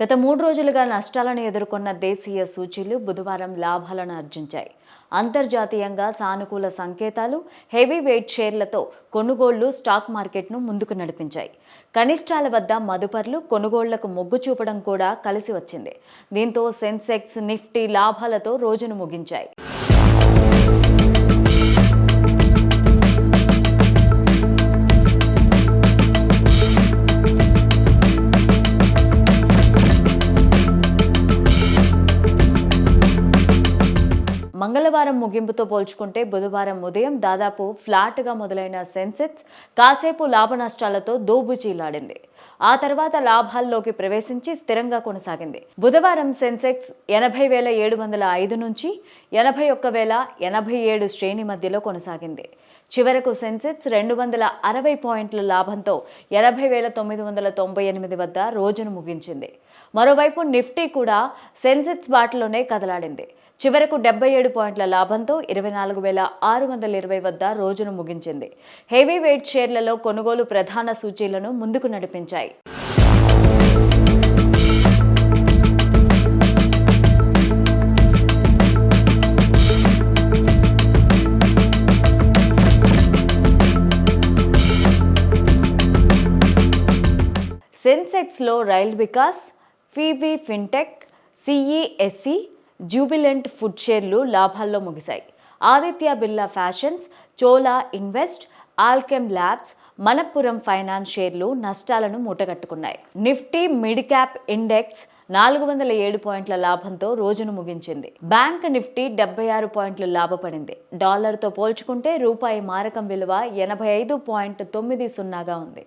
గత మూడు రోజులుగా నష్టాలను ఎదుర్కొన్న దేశీయ సూచీలు బుధవారం లాభాలను ఆర్జించాయి. అంతర్జాతీయంగా సానుకూల సంకేతాలు హెవీ వెయిట్ షేర్లతో కొనుగోళ్ళు స్టాక్ మార్కెట్ను ముందుకు నడిపించాయి. కనిష్టాల వద్ద మదుపర్లు కొనుగోళ్ళకు మొగ్గు చూపడం కూడా కలిసి వచ్చింది. దీంతో సెన్సెక్స్ నిఫ్టీ లాభాలతో రోజును ముగించాయి. మంగళవారం ముగింపుతో పోల్చుకుంటే బుధవారం ఉదయం దాదాపు ఫ్లాట్గా మొదలైన సెన్సెక్స్ కాసేపు లాభ నష్టాలతో దోబుచీలాడింది. ఆ తర్వాత లాభాల్లోకి ప్రవేశించి స్థిరంగా కొనసాగింది. బుధవారం సెన్సెక్స్ ఎనభై వేల ఏడు వందల ఐదు నుంచి ఎనభై ఒక్క వేల ఎనభై ఏడు శ్రేణి మధ్యలో కొనసాగింది. చివరకు సెన్సెక్స్ రెండు వందల అరవై పాయింట్ల లాభంతో ఎనభై వేల తొమ్మిది వందల తొంభై ఎనిమిది వద్ద రోజును ముగించింది. మరోవైపు నిఫ్టీ కూడా సెన్సెక్స్ బాటలోనే కదలాడింది. చివరకు డెబ్బై ఏడు పాయింట్ల లాభంతో ఇరవై నాలుగు వేల ఆరు వందల ఇరవై వద్ద రోజును ముగించింది. హెవీ వెయిట్ షేర్లలో కొనుగోలు ప్రధాన సూచీలను ముందుకు నడిపించాయి. సెన్సెక్స్లో Rail Vikas PB Fintech CESC Jubilant Food షేర్లు లాభాల్లో ముగిశాయి. Aditya Birla Fashions Chola Invest Alkem Labs Manappuram Finance షేర్లు నష్టాలను మూటగట్టుకున్నాయి. నిఫ్టీ మిడ్ క్యాప్ ఇండెక్స్ నాలుగు వందల ఏడు పాయింట్ల లాభంతో రోజును ముగించింది. బ్యాంక్ నిఫ్టీ డెబ్బై ఆరు పాయింట్లు లాభపడింది. డాలర్తో పోల్చుకుంటే రూపాయి మారకం విలువ ఎనభై ఐదు పాయింట్ తొమ్మిది సున్నాగా ఉంది.